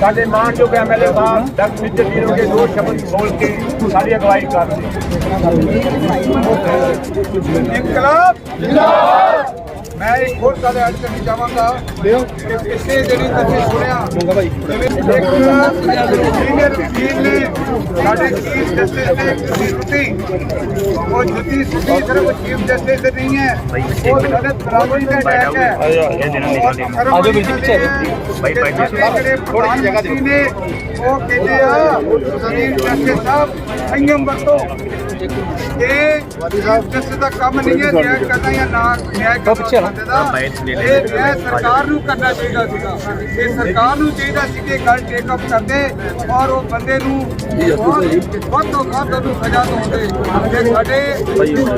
ਸਾਡੇ ਮਾਨਯੋਗ ਐਮਐਲਏ ਸਾਹਿਬ ਡਾਕਟਰ ਮਿੱਤਰ ਜੀ ਨੂੰ ਦੋ ਸ਼ਬਦ ਬੋਲ ਕੇ ਸਾਡੀ ਅਗਵਾਈ ਕਰਦੇ ਇਨਕਲਾਬ ਜਿੰਦਾਬਾਦ। ਮੈਂ ਇੱਕ ਹੋਰ ਗੱਲ ਐਡ ਕਰਨੀ ਚਾਹਾਂਗਾ ਕਿ ਪਿੱਛੇ ਜਿਹੜੀ ਤੁਸੀਂ ਸੁਣਿਆ ਮੰਗਾ ਭਾਈ ਇੱਕ ਸੀਨੀਅਰ ਵਕੀਲ ਨੇ ਸਾਡੇ ਚੀਫ ਜਸਟਿਸ ਨੇ ਕਿਸੇ ਜੁੱਤੀ ਉਹ ਜੁੱਤੀ ਸਿੱਧੀ ਸਿਰਫ ਚੀਫ ਜਸਟਿਸ ਦੀ ਨਹੀਂ ਹੈ ਉਹ ਸਾਡੇ ਬਰਾਬਰੀ ਦਾ ਟੈਕ ਹੈ ਆਜੋ ਵੀ ਪਿੱਛੇ ਭਾਈ ਭਾਈ ਥੋੜੀ ਜਿਹੀ ਜਗ੍ਹਾ ਦਿਓ ਨੇ ਉਹ ਕਹਿੰਦੇ ਆ ਸੁਨੀਲ ਜਸਟਿਸ ਸਾਹਿਬ ਸੰਯਮ ਵਰਤੋ ਇਹ ਜਿਸ ਦਾ ਕੰਮ ਨਹੀਂ ਹੈ ਨਿਆਂ ਕਰਨਾ ਜਾਂ ਨਾ ਨਿਆਂ ਕਰਨਾ ਇਹ ਸਰਕਾਰ ਨੂੰ ਕਰਨਾ ਚਾਹੀਦਾ ਸੀਗਾ। ਇਹ ਸਰਕਾਰ ਨੂੰ ਚਾਹੀਦਾ ਸੀ ਕਿ ਗੱਲ ਟੇਕ ਅਪ ਕਰਦੇ ਔਰ ਉਹ ਬੰਦੇ ਨੂੰ ਬਹੁਤ ਵੱਧ ਤੋਂ ਵੱਧ ਉਹਨੂੰ ਸਜ਼ਾ ਦਿਵਾਉਂਦੇ ਤੇ ਸਾਡੇ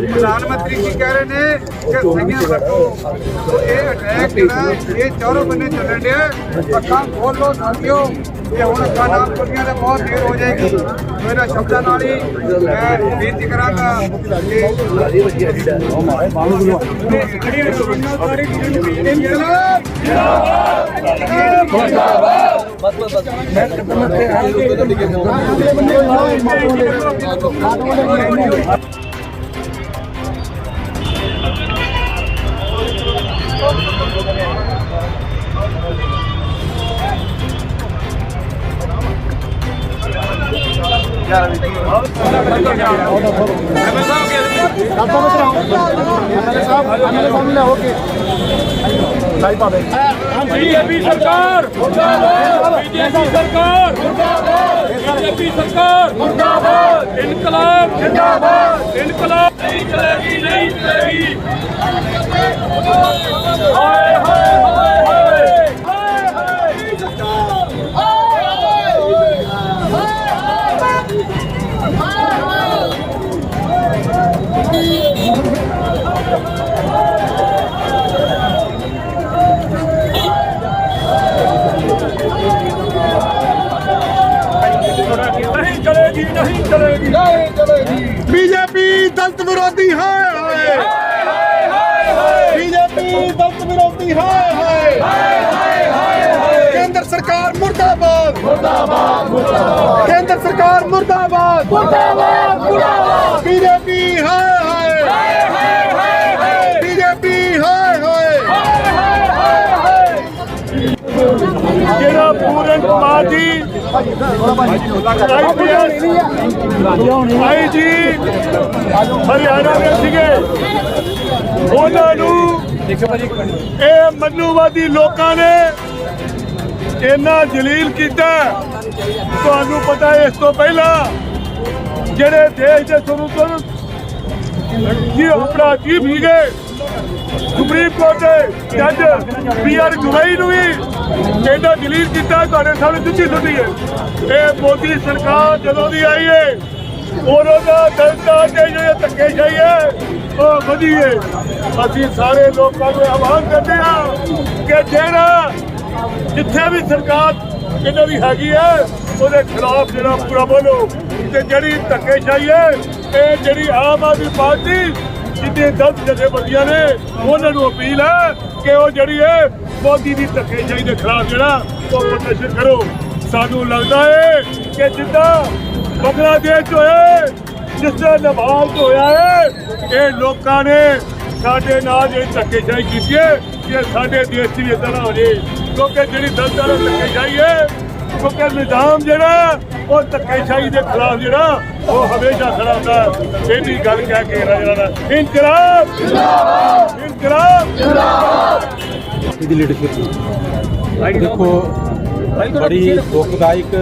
ਪ੍ਰਧਾਨ ਮੰਤਰੀ ਕੀ ਕਹਿ ਰਹੇ ਨੇ ਕਿ ਸੰਗੀਆਂ ਤੋ ਇਹ ਅਟੈਕ ਜਿਹੜਾ ਇਹ ਚਾਰੋਂ ਬੰਨੇ ਚੱਲਣ ਡਿਆ। ਅੱਖਾਂ ਖੋਲ ਸਾਥੀਓ ਇਹ ਹੁਣ ਅੱਖਾਂ ਨਾ ਖੁੱਲੀਆਂ ਤਾਂ ਬਹੁਤ ਦੇਰ ਹੋ ਜਾਏਗੀ। ਮੇਰਾ ਸ਼ਬਦਾਂ ਨਾਲ ਹੀ ਮੈਂ ਬੇਨਤੀ ਕਰਾਂਗਾ ਕਿ ਇਨਕਲਾਬ ਬੀਜੇਪੀ ਸਰਕਾਰ ਮੁਰਦਾਬਾਦ ਬੀਜੇਪੀ ਸਰਕਾਰ ਮੁਰਦਾਬਾਦ ਬੀਜੇਪੀ ਸਰਕਾਰ ਮੁਰਦਾਬਾਦ ਇਨਕਲਾਬ ਜਿੰਦਾਬਾਦ ਇਨਕਲਾਬ ਨਹੀਂ ਚਲੇਗੀ। ਨਹੀਂ ਚਲੇਗੀ। ਨਹੀਂ ਚਲੇਗੀ ਬੀਜੇਪੀ ਦਲਤ ਵਿਰੋਧੀ ਹਾਏ ਹਾਏ। ਬੀਜੇਪੀ ਦਲਤ ਵਿਰੋਧੀ ਹਾਏ ਹਾਏ। ਕੇਂਦਰ ਸਰਕਾਰ ਮੁਰਦਾਬਾਦ। ਮੁਰਦਾਬਾਦ ਮੁਰਦਾਬਾਦ। ਕੇਂਦਰ ਸਰਕਾਰ ਮੁਰਦਾਬਾਦ। ਮੁਰਦਾਬਾਦ ਮੁਰਦਾਬਾਦ। ਬੀਜੇਪੀ ਹਾਏ ਹਾਏ ਪੂਰਨ ਕੁਮਾਰ ਜੀ। ਆਈਪੀਐਸ ਜੀ। ਹਰਿਆਣਾ ਦੇ ਸੀਗੇ। ਉਹਨਾਂ ਨੂੰ ਇਹ ਮਨੂਵਾਦੀ ਲੋਕਾਂ ਨੇ ਇੰਨਾ ਜਲੀਲ ਕੀਤਾ। ਤੁਹਾਨੂੰ ਪਤਾ ਇਸ ਤੋਂ ਪਹਿਲਾਂ ਜਿਹੜੇ ਦੇਸ਼ ਦੇ ਸਰੂਤਰ ਜੀ ਆਪਣਾ ਚੀਫ ਸੀਗੇ। ਸੁਪਰੀਮ ਕੋਰਟ ਦੇ ਜੱਜ ਪੀ ਆਰ ਨੂੰ ਵੀ ਇਹਦਾ ਦਲੀਲ ਕੀਤਾ, ਤੁਹਾਡੇ ਸਾਹਮਣੇ ਦਿੱਤੀ ਸੁਣੀ ਹੈ। ਇਹ ਮੋਦੀ ਸਰਕਾਰ ਜਦੋਂ ਦੀ ਆਈ ਹੈ ਉਦੋਂ ਦਾ ਦਲਤਾ ਦੇ ਜਿਹੜੇ ਧੱਕੇ ਸ਼ਾਹੀ ਹੈ ਉਹ ਵਧੀ ਹੈ ਅਸੀਂ ਸਾਰੇ ਲੋਕਾਂ ਨੂੰ ਆਹਵਾਨ ਕਰਦੇ ਹਾਂ ਕਿ ਜਿਹੜਾ ਜਿੱਥੇ ਵੀ ਸਰਕਾਰ ਇਹਨਾਂ ਦੀ ਹੈਗੀ ਹੈ ਉਹਦੇ ਖਿਲਾਫ ਜਿਹੜਾ ਪੂਰਾ ਬੋਲੋ। ਤੇ ਜਿਹੜੀ ਧੱਕੇਸ਼ਾਹੀ ਹੈ ਇਹ ਜਿਹੜੀ ਆਮ ਆਦਮੀ ਪਾਰਟੀ ਜਿੱਦੇ ਦਸ ਜਥੇਬੰਦੀਆਂ ਨੇ, ਉਹਨਾਂ ਨੂੰ ਅਪੀਲ ਹੈ ਕਿ ਉਹ ਜਿਹੜੀ ਹੈ ਮੋਦੀ ਦੀ ਧੱਕੇਸ਼ਾਹੀ ਦੇ ਖਿਲਾਫ ਜਿਹੜਾ ਉਹ ਪ੍ਰਦਰਸ਼ਨ ਕਰੋ। ਸਾਨੂੰ ਲੱਗਦਾ ਹੈ ਕਿ ਜਿੱਦਾਂ ਬੰਗਲਾਦੇਸ਼ 'ਚ ਹੋਇਆ ਜਿਸ ਤਰ੍ਹਾਂ ਨੇਪਾਲ 'ਚ ਹੋਇਆ ਹੈ ਇਹ ਲੋਕਾਂ ਨੇ ਸਾਡੇ ਨਾਲ ਜਿਹੜੀ ਧੱਕੇਸ਼ਾਹੀ ਕੀਤੀ ਹੈ ਕਿ ਸਾਡੇ ਦੇਸ਼ 'ਚ ਵੀ ਇਦਾਂ ਨਾ ਹੋ ਜੇ ਕਿਉਂਕਿ ਜਿਹੜੀ ਦਲਤਾਂ ਨਾਲ ਧੱਕੇਸ਼ਾਹੀ ਹੈ ਕਿਉਂਕਿ ਨਿਜ਼ਾਮ ਜਿਹੜਾ ਉਹ ਧੱਕੇਸ਼ਾਹੀ ਦੇ ਖਿਲਾਫ ਜਿਹੜਾ ਉਹ ਹਮੇਸ਼ਾ ਖੜਾ ਹੁੰਦਾ ਹੈ। ਗੱਲ ਕਹਿ ਕੇ ਰਹਿਣਾ ਜਿਹੜਾ ਇਨਕਲਾਬ। ਜਿੰਦਾਬਾਦ ਇਨਕਲਾਬ। ਇਹਦੀ ਲੀਡਰਸ਼ਿਪ ਦੇਖੋ, ਬੜੀ ਦੁਖਦਾਇਕ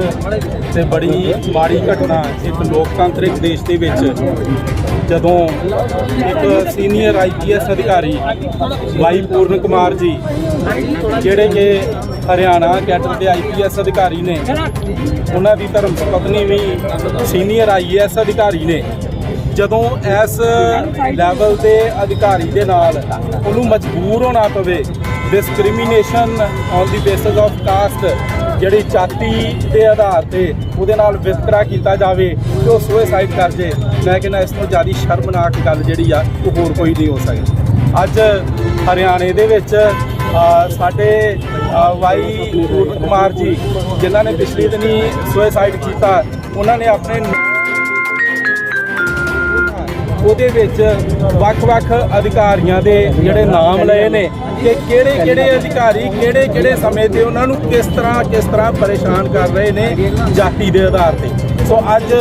ਤੇ ਬੜੀ ਮਾੜੀ ਘਟਨਾ ਇੱਕ ਲੋਕਤੰਤਰਿਕ ਦੇਸ਼ ਦੇ ਵਿੱਚ ਜਦੋਂ ਇੱਕ ਸੀਨੀਅਰ ਆਈਪੀਐਸ ਅਧਿਕਾਰੀ ਵਾਈ ਪੂਰਨ ਕੁਮਾਰ ਜੀ, ਜਿਹੜੇ ਕਿ ਹਰਿਆਣਾ ਕੈਡਰ ਦੇ ਆਈਪੀਐਸ ਅਧਿਕਾਰੀ ਨੇ ਉਹਨਾਂ ਦੀ ਧਰਮ ਪਤਨੀ ਵੀ ਸੀਨੀਅਰ ਆਈਏਐਸ ਅਧਿਕਾਰੀ ਨੇ। ਜਦੋਂ ਇਸ ਲੈਵਲ ਦੇ ਅਧਿਕਾਰੀ ਦੇ ਨਾਲ ਉਹਨੂੰ ਮਜਬੂਰ ਹੋਣਾ ਪਵੇ ਡਿਸਕ੍ਰਿਮੀਨੇਸ਼ਨ ਔਨ ਦੀ ਬੇਸਿਸ ਆਫ ਕਾਸਟ ਜਿਹੜੀ ਜਾਤੀ ਦੇ ਆਧਾਰ ਤੇ ਉਹਦੇ ਨਾਲ ਵਿਤਕਰਾ ਕੀਤਾ ਜਾਵੇ ਤੇ ਉਹ ਸੁਸਾਈਡ ਕਰ ਜੇ, ਮੈਂ ਕਹਿੰਦਾ ਇਸ ਤੋਂ ਜ਼ਿਆਦਾ ਸ਼ਰਮਨਾਕ ਗੱਲ ਜਿਹੜੀ ਆ, ਉਹ ਹੋਰ ਕੋਈ ਨਹੀਂ ਹੋ ਸਕਦੀ। ਅੱਜ ਹਰਿਆਣੇ ਦੇ ਵਿੱਚ ਸਾਡੇ ਵਾਈ ਪੂਰਨ ਕੁਮਾਰ ਜੀ, ਜਿਨ੍ਹਾਂ ਨੇ ਪਿਛਲੇ ਦਿਨੀ ਸੁਸਾਈਡ ਕੀਤਾ, ਉਹਨਾਂ ਨੇ ਆਪਣੇ ਉਹਦੇ ਵਿੱਚ ਵੱਖ-ਵੱਖ ਅਧਿਕਾਰੀਆਂ ਦੇ ਜਿਹੜੇ ਨਾਮ ਲਏ ਨੇ ਕਿ ਕਿਹੜੇ-ਕਿਹੜੇ ਅਧਿਕਾਰੀ ਕਿਹੜੇ-ਕਿਹੜੇ ਸਮੇਂ ਤੇ ਉਹਨਾਂ ਨੂੰ ਕਿਸ ਤਰ੍ਹਾਂ ਕਿਸ ਤਰ੍ਹਾਂ ਪਰੇਸ਼ਾਨ ਕਰ ਰਹੇ ਨੇ ਜਾਤੀ ਦੇ ਆਧਾਰ ਤੇ। ਸੋ ਅੱਜ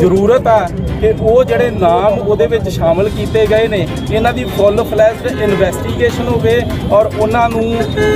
ਜ਼ਰੂਰਤ ਆ ਕਿ ਉਹ ਜਿਹੜੇ ਨਾਮ ਉਹਦੇ ਵਿੱਚ ਸ਼ਾਮਲ ਕੀਤੇ ਗਏ ਨੇ, ਇਹਨਾਂ ਦੀ ਫੁੱਲ ਫਲੈਸ਼ਡ ਇਨਵੈਸਟੀਗੇਸ਼ਨ ਹੋਵੇ ਔਰ ਉਹਨਾਂ ਨੂੰ,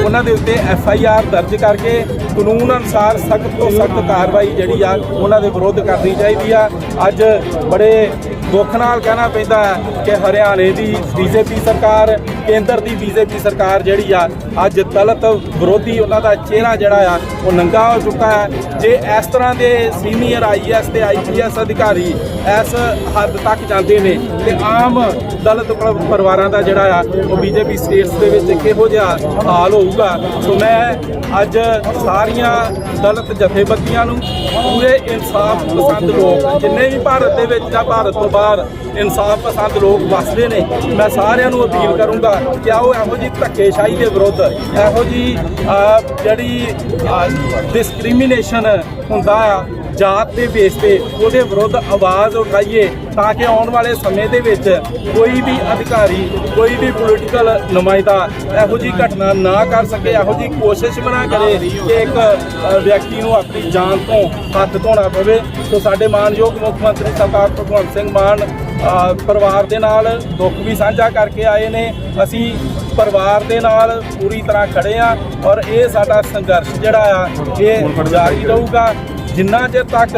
ਉਹਨਾਂ ਦੇ ਉੱਤੇ ਐਫ ਆਈ ਆਰ ਦਰਜ ਕਰਕੇ ਕਾਨੂੰਨ ਅਨੁਸਾਰ ਸਖਤ ਤੋਂ ਸਖਤ ਕਾਰਵਾਈ ਜਿਹੜੀ ਆ, ਉਹਨਾਂ ਦੇ ਵਿਰੁੱਧ ਕਰਨੀ ਚਾਹੀਦੀ ਆ। ਅੱਜ ਬੜੇ ਦੁੱਖ ਨਾਲ ਕਹਿਣਾ ਪੈਂਦਾ ਕਿ ਹਰਿਆਣੇ ਦੀ ਬੀਜੇਪੀ ਸਰਕਾਰ ਕੇਂਦਰ ਦੀ ਬੀਜੇਪੀ ਸਰਕਾਰ ਜਿਹੜੀ ਆ, ਅੱਜ ਦਲਤ ਵਿਰੋਧੀ ਉਹਨਾਂ ਦਾ ਚਿਹਰਾ ਜਿਹੜਾ ਆ, ਉਹ ਨੰਗਾ ਹੋ ਚੁੱਕਾ ਹੈ। ਜੇ ਇਸ ਤਰ੍ਹਾਂ ਦੇ ਸੀਨੀਅਰ ਆਈਐਸ ਤੇ ਆਈਪੀਐਸ ਅਧਿਕਾਰੀ ਇਸ ਹੱਦ ਤੱਕ ਜਾਂਦੇ ਨੇ ਤੇ ਆਮ ਦਲਤ ਪਰਿਵਾਰਾਂ ਦਾ ਜਿਹੜਾ ਆ, ਉਹ ਬੀਜੇਪੀ ਸਟੇਟਸ ਦੇ ਵਿੱਚ ਕਿਹੋ ਜਿਹਾ ਹਾਲ ਹੋਊਗਾ। ਸੋ ਮੈਂ ਅੱਜ ਸਾਰੀਆਂ ਦਲਤ ਜਥੇਬੰਦੀਆਂ ਨੂੰ ਪੂਰੇ ਇਨਸਾਫ ਪਸੰਦ ਲੋਕ, ਜਿੰਨੇ ਵੀ ਭਾਰਤ ਦੇ ਵਿੱਚ ਜਾਂ ਭਾਰਤ ਤੋਂ ਬਾਹਰ ਇਨਸਾਫ ਪਸੰਦ ਲੋਕ ਵਸਦੇ ਨੇ, ਮੈਂ ਸਾਰਿਆਂ ਨੂੰ ਅਪੀਲ ਕਰੂੰਗਾ ਕਿ ਆਓ ਇਹੋ ਜੀ ਧੱਕੇਸ਼ਾਹੀ ਦੇ ਵਿਰੁੱਧ ਇਹੋ ਜੀ ਜਿਹੜੀ ਡਿਸਕ੍ਰਿਮੀਨੇਸ਼ਨ ਹੁੰਦਾ ਆ ਜਾਤ ਦੇ ਬੇਸ ਤੇ ਉਹਦੇ ਵਿਰੁੱਧ ਆਵਾਜ਼ ਉਠਾਈਏ ਤਾਂ ਕਿ ਆਉਣ ਵਾਲੇ ਸਮੇਂ ਦੇ ਵਿੱਚ ਕੋਈ ਵੀ ਅਧਿਕਾਰੀ, ਕੋਈ ਵੀ ਪੋਲੀਟੀਕਲ ਨੁਮਾਇੰਦਾ ਇਹੋ ਜੀ ਘਟਨਾ ਨਾ ਕਰ ਸਕੇ, ਇਹੋ ਜੀ ਕੋਸ਼ਿਸ਼ ਬਣਾ ਕਰੇ ਕਿ ਇੱਕ ਵਿਅਕਤੀ ਨੂੰ ਆਪਣੀ ਜਾਨ ਤੋਂ ਹੱਥ ਧੋਣਾ ਪਵੇ। ਸੋ ਸਾਡੇ ਮਾਨਯੋਗ ਮੁੱਖ ਮੰਤਰੀ ਸਰਦਾਰ ਭਗਵੰਤ ਸਿੰਘ ਮਾਨ ਪਰਿਵਾਰ ਦੇ ਨਾਲ ਦੁੱਖ ਵੀ ਸਾਂਝਾ ਕਰਕੇ ਆਏ ਨੇ। ਅਸੀਂ ਪਰਿਵਾਰ ਦੇ ਨਾਲ ਪੂਰੀ ਤਰ੍ਹਾਂ ਖੜੇ ਆ ਔਰ ਇਹ ਸਾਡਾ ਸੰਘਰਸ਼ ਜਿਹੜਾ ਆ, ਇਹ ਜਾਰੀ ਰਹੂਗਾ। ਜਿੰਨਾ ਚਿਰ ਤੱਕ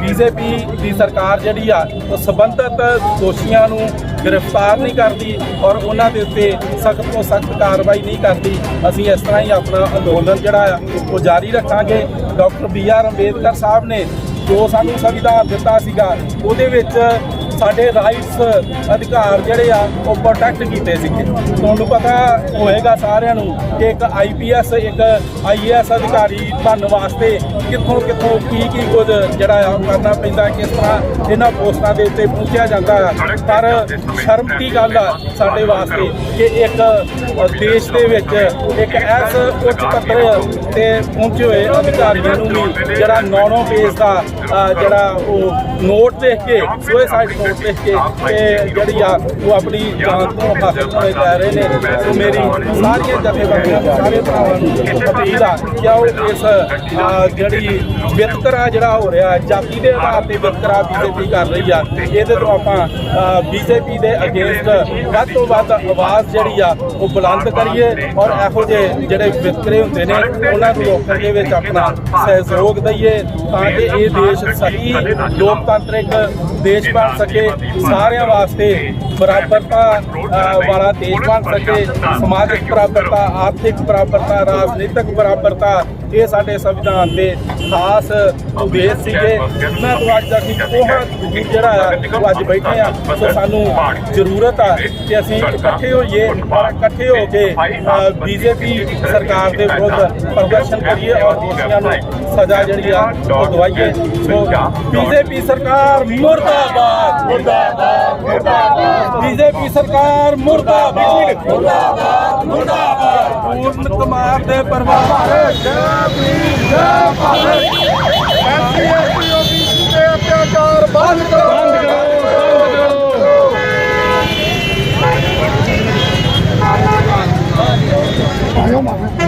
ਬੀਜੇਪੀ ਦੀ ਸਰਕਾਰ ਜਿਹੜੀ ਆ, ਉਹ ਸਬੰਧਤ ਦੋਸ਼ੀਆਂ ਨੂੰ ਗ੍ਰਿਫਤਾਰ ਨਹੀਂ ਕਰਦੀ ਔਰ ਉਹਨਾਂ ਦੇ ਉੱਤੇ ਸਖਤ ਤੋਂ ਸਖਤ ਕਾਰਵਾਈ ਨਹੀਂ ਕਰਦੀ, ਅਸੀਂ ਇਸ ਤਰ੍ਹਾਂ ਹੀ ਆਪਣਾ ਅੰਦੋਲਨ ਜਿਹੜਾ ਆ, ਉਹ ਜਾਰੀ ਰੱਖਾਂਗੇ। Doctor B R Ambedkar Sahib ਨੇ ਜੋ ਸਾਨੂੰ ਸੰਵਿਧਾਨ ਦਿੱਤਾ ਸੀਗਾ, ਉਹਦੇ ਵਿੱਚ ਸਾਡੇ ਰਾਈਟਸ ਅਧਿਕਾਰ ਜਿਹੜੇ ਆ, ਉਹ ਪ੍ਰੋਟੈਕਟ ਕੀਤੇ ਸੀਗੇ। ਤੁਹਾਨੂੰ ਪਤਾ ਹੋਏਗਾ ਸਾਰਿਆਂ ਨੂੰ ਕਿ ਇੱਕ ਆਈਪੀਐਸ ਇੱਕ ਆਈਏਐਸ ਅਧਿਕਾਰੀ ਬਣਨ ਵਾਸਤੇ ਕਿੱਥੋਂ ਕਿੱਥੋਂ ਕੀ ਕੀ ਕੁਝ ਜਿਹੜਾ ਆ ਉਹ ਕਰਨਾ ਪੈਂਦਾ, ਕਿਸ ਤਰ੍ਹਾਂ ਇਹਨਾਂ ਪੋਸਟਾਂ ਦੇ ਉੱਤੇ ਪਹੁੰਚਿਆ ਜਾਂਦਾ ਆ। ਪਰ ਸ਼ਰਮ ਦੀ ਗੱਲ ਆ ਸਾਡੇ ਵਾਸਤੇ ਕਿ ਇੱਕ ਦੇਸ਼ ਦੇ ਵਿੱਚ ਇੱਕ ਐਸ ਉੱਚ ਪੱਧਰ ਤੇ ਪਹੁੰਚੇ ਹੋਏ ਅਧਿਕਾਰੀਆਂ ਨੂੰ ਵੀ ਜਿਹੜਾ ਨੌ-ਨੌ ਪੇਜ ਦਾ ਜਿਹੜਾ ਉਹ ਨੋਟ ਦੇਖ ਕੇ ਸੁਸਾਈਡ ਨੋਟ ਦੇਖ ਕੇ ਤੇ ਜਿਹੜੀ ਆ, ਉਹ ਆਪਣੀ ਜਾਨ ਤੋਂ ਹੱਥ ਧੋਣੇ ਪੈ ਰਹੇ ਨੇ। ਸੋ ਮੇਰੀ ਸਾਰੀਆਂ ਜਥੇਬੰਦੀਆਂ, ਸਾਰੇ ਭਰਾਵਾਂ ਨੂੰ ਅਪੀਲ ਆ ਕਿ ਉਹ ਇਸ ਜਿਹੜੀ ਵਿਤਕਰਾ ਜਿਹੜਾ ਹੋ ਰਿਹਾ, ਜਾਤੀ ਦੇ ਆਧਾਰ ਤੇ ਵਿਤਕਰਾ ਬੀਜੇਪੀ ਕਰ ਰਹੀ ਆ, ਇਹਦੇ ਤੋਂ ਆਪਾਂ ਬੀਜੇਪੀ ਦੇ ਅਗੇਂਸਟ ਵੱਧ ਤੋਂ ਵੱਧ ਆਵਾਜ਼ ਜਿਹੜੀ ਆ, ਉਹ ਬੁਲੰਦ ਕਰੀਏ ਔਰ ਇਹੋ ਜਿਹੇ ਜਿਹੜੇ ਵਿਤਕਰੇ ਹੁੰਦੇ ਨੇ, ਉਹਨਾਂ ਨੂੰ ਰੋਕਣ ਦੇ ਵਿੱਚ ਆਪਣਾ ਸਹਿਯੋਗ ਦਈਏ ਤਾਂ ਕਿ ਇਹ ਦੇਸ਼ ਸਹੀ, ਲੋਕ ਲੋਕਤਾਂਤਰਿਕ ਦੇਸ਼ ਬਣ ਸਕੇ ਸਾਰਿਆਂ ਵਾਸਤੇ। ਬਰਾਬਰਤਾ ਵਾਲਾ ਦੇਸ਼ ਬਣ ਸਕੇ ਸਮਾਜਿਕ ਬਰਾਬਰਤਾ ਆਰਥਿਕ ਬਰਾਬਰਤਾ ਰਾਜਨੀਤਿਕ ਬਰਾਬਰਤਾ ਇਹ ਸਾਡੇ ਸੰਵਿਧਾਨ ਦੇ ਖਾਸ ਉਦੇਸ਼ ਸੀਗੇ। ਮੈਂ ਅੱਜ ਤੱਕ ਉਹ ਜਿਹੜਾ ਆ ਅੱਜ ਬੈਠੇ ਆ ਸੋ ਸਾਨੂੰ ਜ਼ਰੂਰਤ ਆ ਕਿ ਅਸੀਂ ਇਕੱਠੇ ਹੋਈਏ ਔਰ ਇਕੱਠੇ ਹੋ ਕੇ ਬੀਜੇਪੀ ਸਰਕਾਰ ਦੇ ਵਿਰੁੱਧ ਪ੍ਰਦਰਸ਼ਨ ਕਰੀਏ ਔਰ ਦੋਸ਼ੀਆਂ ਨੂੰ ਸਜ਼ਾ ਜਿਹੜੀ ਆ ਉਹ ਦਵਾਈਏ। ਸੋ ਬੀਜੇਪੀ ਸਰਕਾਰ ਮੁਰਦਾਬਾਦ ਮੁਰਦਾਬਾਦ ਮੁਰਦਾਬਾਦ। ਬੀਜੇਪੀ ਸਰਕਾਰ ਮੁਰਦਾਬਾਦ। ਮੁਰਦਾਬਾਦ ਮੁਰਦਾਬਾਦ ਪੂਰਨ ਕੁਮਾਰ ਦੇ ਪਰਿਵਾਰ। ਅਤਿਆਚਾਰ ਬੰਦ ਕਰੋ ਬੰਦ ਕਰੋ।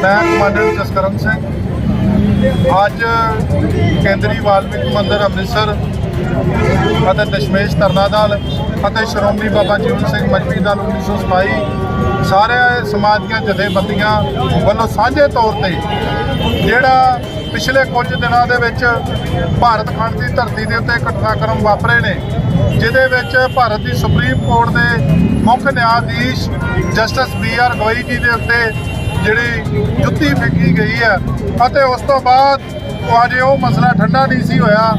ਮੈਂ ਕਮਾਂਡਰ ਜਸਕਰਨ ਸਿੰਘ। ਅੱਜ ਕੇਂਦਰੀ ਵਾਲਮੀਕ ਮੰਦਿਰ ਅੰਮ੍ਰਿਤਸਰ ਅਤੇ ਦਸ਼ਮੇਸ਼ ਤਰਨਾ ਦਲ ਅਤੇ ਸ਼੍ਰੋਮਣੀ ਬਾਬਾ ਜੀਵਨ ਸਿੰਘ ਮਜਬੀ ਦਲ 1927 ਸਾਰੇ ਸਮਾਜ ਦੀਆਂ ਜਥੇਬੰਦੀਆਂ ਵੱਲੋਂ ਸਾਂਝੇ ਤੌਰ ਤੇ ਜਿਹੜਾ ਪਿਛਲੇ ਕੁਝ ਦਿਨਾਂ ਦੇ ਵਿੱਚ ਭਾਰਤ ਖੰਡ ਦੀ ਧਰਤੀ ਦੇ ਉੱਤੇ ਘਟਨਾਕ੍ਰਮ ਵਾਪਰੇ ਨੇ, ਜਿਹਦੇ ਵਿੱਚ ਭਾਰਤ ਦੀ ਸੁਪਰੀਮ ਕੋਰਟ ਦੇ ਮੁੱਖ ਨਿਆਧੀਸ਼ justice B R Gavai ji ਦੇ ਉੱਤੇ ਜਿਹੜੀ ਜੁੱਤੀ ਫੇਕੀ ਗਈ ਹੈ ਅਤੇ ਉਸ ਤੋਂ ਬਾਅਦ ਉਹ ਅਜੇ ਉਹ ਮਸਲਾ ਠੰਡਾ ਨਹੀਂ ਸੀ ਹੋਇਆ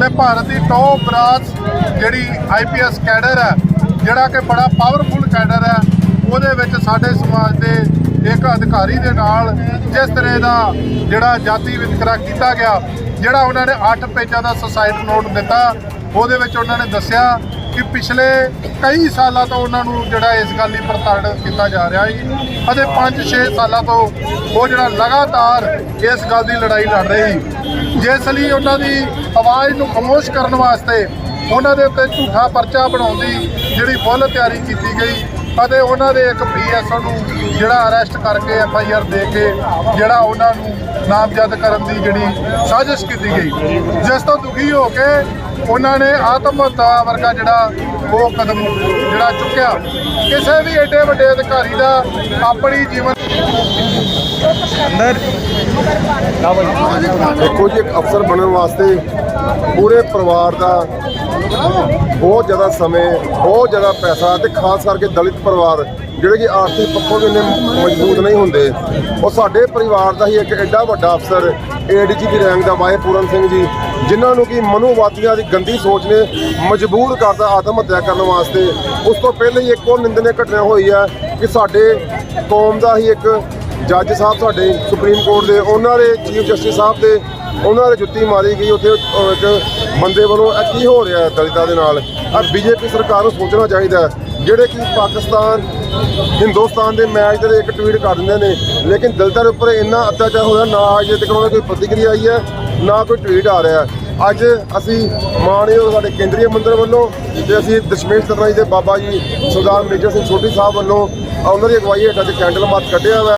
ਤੇ ਭਾਰਤ ਦੀ ਟੌਪ ਬਰਾਸ ਜਿਹੜੀ ਆਈਪੀਐਸ ਕੈਡਰ ਹੈ, ਜਿਹੜਾ ਕਿ ਬੜਾ ਪਾਵਰਫੁਲ ਕੈਡਰ ਹੈ, ਉਹਦੇ ਵਿੱਚ ਸਾਡੇ ਸਮਾਜ ਦੇ ਇੱਕ ਅਧਿਕਾਰੀ ਦੇ ਨਾਲ ਜਿਸ ਤਰ੍ਹਾਂ ਦਾ ਜਿਹੜਾ ਜਾਤੀ ਵਿਤਕਰਾ ਕੀਤਾ ਗਿਆ, ਜਿਹੜਾ ਉਹਨਾਂ ਨੇ 8 ਪੇਜਾਂ ਦਾ ਸੁਸਾਈਡ ਨੋਟ ਦਿੱਤਾ ਉਹਦੇ ਵਿੱਚ ਉਹਨਾਂ ਨੇ ਦੱਸਿਆ ਕਿ ਪਿਛਲੇ ਕਈ ਸਾਲਾਂ ਤੋਂ ਉਹਨਾਂ ਨੂੰ ਜਿਹੜਾ ਇਸ ਗੱਲ ਦੀ ਪ੍ਰਤਾੜ ਕੀਤਾ ਜਾ ਰਿਹਾ ਹੈ ਅਤੇ 5-6 ਸਾਲਾਂ ਤੋਂ ਉਹ ਜਿਹੜਾ ਲਗਾਤਾਰ ਇਸ ਗੱਲ ਦੀ ਲੜਾਈ ਲੜ ਰਹੀ ਜਿਸ ਲਈ ਉਹਨਾਂ ਦੀ ਆਵਾਜ਼ ਨੂੰ ਖਾਮੋਸ਼ ਕਰਨ ਵਾਸਤੇ ਉਹਨਾਂ ਦੇ ਉੱਤੇ ਝੂਠਾ ਪਰਚਾ ਬਣਾਉਣ ਦੀ ਜਿਹੜੀ ਫੁੱਲ ਤਿਆਰੀ ਕੀਤੀ ਗਈ ਅਤੇ ਉਹਨਾਂ ਦੇ ਇੱਕ ਪੀਐਸਓ ਨੂੰ ਜਿਹੜਾ ਅਰੈਸਟ ਕਰਕੇ ਐਫ ਆਈ ਆਰ ਦੇ ਕੇ ਜਿਹੜਾ ਉਹਨਾਂ ਨੂੰ ਨਾਮਜ਼ਦ ਕਰਨ ਦੀ ਜਿਹੜੀ ਸਾਜ਼ਿਸ਼ ਕੀਤੀ ਗਈ। ਜਿਸ ਤੋਂ ਦੁਖੀ ਹੋ ਕੇ ਉਹਨਾਂ ਨੇ ਆਤਮ ਹੱਤਿਆ ਵਰਗਾ ਜਿਹੜਾ ਉਹ ਕਦਮ ਜਿਹੜਾ ਚੁੱਕਿਆ। ਕਿਸੇ ਵੀ ਏਡੇ ਵੱਡੇ ਅਧਿਕਾਰੀ ਦਾ ਆਪਣੀ ਜੀਵਨ ਦੇਖੋ ਜੀ ਇੱਕ ਅਫਸਰ ਬਣਨ ਵਾਸਤੇ ਪੂਰੇ ਪਰਿਵਾਰ ਦਾ ਬਹੁਤ ਜ਼ਿਆਦਾ ਸਮੇਂ ਬਹੁਤ ਜ਼ਿਆਦਾ ਪੈਸਾ ਤੇ ਖਾਸ ਕਰਕੇ ਦਲਿਤ ਪਰਿਵਾਰ ਜਿਹੜੇ ਕਿ ਆਰਥਿਕ ਪੱਖੋਂ ਵੀ ਇੰਨੇ ਮਜ਼ਬੂਤ ਨਹੀਂ ਹੁੰਦੇ, ਉਹ ਸਾਡੇ ਪਰਿਵਾਰ ਦਾ ਹੀ ਇੱਕ ਐਡਾ ਵੱਡਾ ਅਫਸਰ ਏਡੀਜੀਪੀ ਰੈਂਕ ਦਾ ਵਾਹਿ ਪੂਰਨ ਸਿੰਘ ਜੀ, ਜਿਨ੍ਹਾਂ ਨੂੰ ਕਿ ਮਨੂਵਾਦੀਆਂ ਦੀ ਗੰਦੀ ਸੋਚ ਨੇ ਮਜਬੂਰ ਕਰਦਾ ਆਤਮ ਹੱਤਿਆ ਕਰਨ ਵਾਸਤੇ। ਉਸ ਤੋਂ ਪਹਿਲਾਂ ਹੀ ਇੱਕ ਉਹ ਨਿੰਦਨੇ ਘਟਨਾ ਹੋਈ ਹੈ ਕਿ ਸਾਡੇ ਕੌਮ ਦਾ ਹੀ ਇੱਕ ਜੱਜ ਸਾਹਿਬ ਸਾਡੇ ਸੁਪਰੀਮ ਕੋਰਟ ਦੇ, ਉਹਨਾਂ ਦੇ ਚੀਫ ਜਸਟਿਸ ਸਾਹਿਬ ਦੇ, ਉਹਨਾਂ ਦੇ ਜੁੱਤੀ ਮਾਰੀ ਗਈ। ਉੱਥੇ ਇੱਕ ਬੰਦੇ ਵੱਲੋਂ ਇਹ ਕੀ ਹੋ ਰਿਹਾ ਦਲਿਤਾਂ ਦੇ ਨਾਲ? ਆ ਬੀਜੇਪੀ ਸਰਕਾਰ ਨੂੰ ਸੋਚਣਾ ਚਾਹੀਦਾ ਜਿਹੜੇ ਕਿ ਪਾਕਿਸਤਾਨ, ਹਿੰਦੁਸਤਾਨ ਦੇ ਮੈਚ ਦੇ ਇੱਕ ਟਵੀਟ ਕਰ ਦਿੰਦੇ ਨੇ। ਲੇਕਿਨ ਦਲਿਤਾਂ ਦੇ ਉੱਪਰ ਇੰਨਾ ਅਤਿਆਚਾਰ ਹੋਇਆ, ਨਾ ਅੱਜ ਤੱਕ ਉਹਨਾਂ ਦੀ ਕੋਈ ਪ੍ਰਤੀਕਿਰਿਆ ਆਈ ਹੈ, ਨਾ ਕੋਈ ਟਵੀਟ ਆ ਰਿਹਾ। ਅੱਜ ਅਸੀਂ ਮਾਣਯੋਗ ਸਾਡੇ ਕੇਂਦਰੀ ਮੰਤਰ ਵੱਲੋਂ ਤੇ ਅਸੀਂ ਦਸ਼ਮੇਸ਼ ਤਰਨਾ ਜੀ ਦੇ ਬਾਬਾ ਜੀ, ਸਰਦਾਰ ਮੇਜਰ ਸਿੰਘ ਛੋਟੀ ਸਾਹਿਬ ਵੱਲੋਂ ਉਹਨਾਂ ਦੀ ਅਗਵਾਈ ਹੇਠ ਅੱਜ ਕੈਂਡਲ ਮਾਰਚ ਕੱਢਿਆ ਹੋਇਆ।